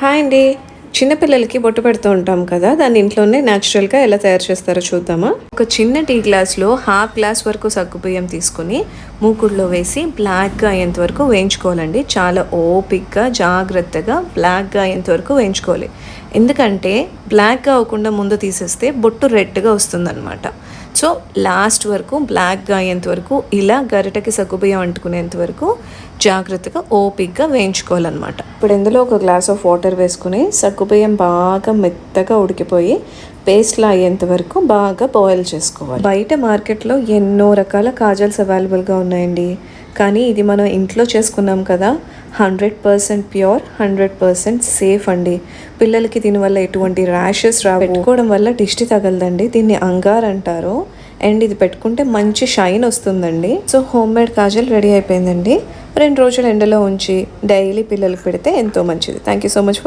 Hi అండి. చిన్నపిల్లలకి బొట్టు పెడుతూ ఉంటాం కదా దాన్ని ఇంట్లోనే న్యాచురల్గా ఎలా తయారు చేస్తారో చూద్దామా? ఒక చిన్న టీ గ్లాస్లో హాఫ్ గ్లాస్ వరకు సగ్గుబియ్యం తీసుకుని మూకుడులో వేసి బ్లాక్గా అయ్యేంత వరకు వేయించుకోవాలండి. చాలా ఓపిక్గా జాగ్రత్తగా బ్లాక్గా అయ్యేంత వరకు వేయించుకోవాలి. ఎందుకంటే బ్లాక్గా అవ్వకుండా ముందు తీసేస్తే బొట్టు రెడ్గా వస్తుందన్నమాట. సో లాస్ట్ వరకు బ్లాక్గా అయ్యేంత వరకు ఇలా గరిటకి సగ్గుబియ్యం అంటుకునేంత వరకు జాగ్రత్తగా ఓపిక్గా వేయించుకోవాలన్నమాట. ఇప్పుడు ఇందులో ఒక గ్లాస్ ఆఫ్ వాటర్ వేసుకుని సగ్గుబియ్యం బాగా మెత్తగా ఉడికిపోయి పేస్ట్లా అయ్యేంత వరకు బాగా బాయిల్ చేసుకోవాలి. బయట మార్కెట్లో ఎన్నో రకాల కాజల్స్ అవైలబుల్గా ఉన్నాయండి. కానీ ఇది మనం ఇంట్లో చేసుకున్నాం కదా hundred percent pure hundred percent safe అండి. పిల్లలకి దీనివల్ల ఎటువంటి ర్యాషెస్ రా పెట్టుకోవడం వల్ల దిష్టి తగలదండి. దీన్ని అంగార్ అంటారు. అండ్ ఇది పెట్టుకుంటే మంచి షైన్ వస్తుందండి. So home made kajal ready అయిపోయిందండి. రెండు రోజులు ఎండలో ఉంచి డైలీ పిల్లలకు పెడితే ఎంతో మంచిది. Thank you so much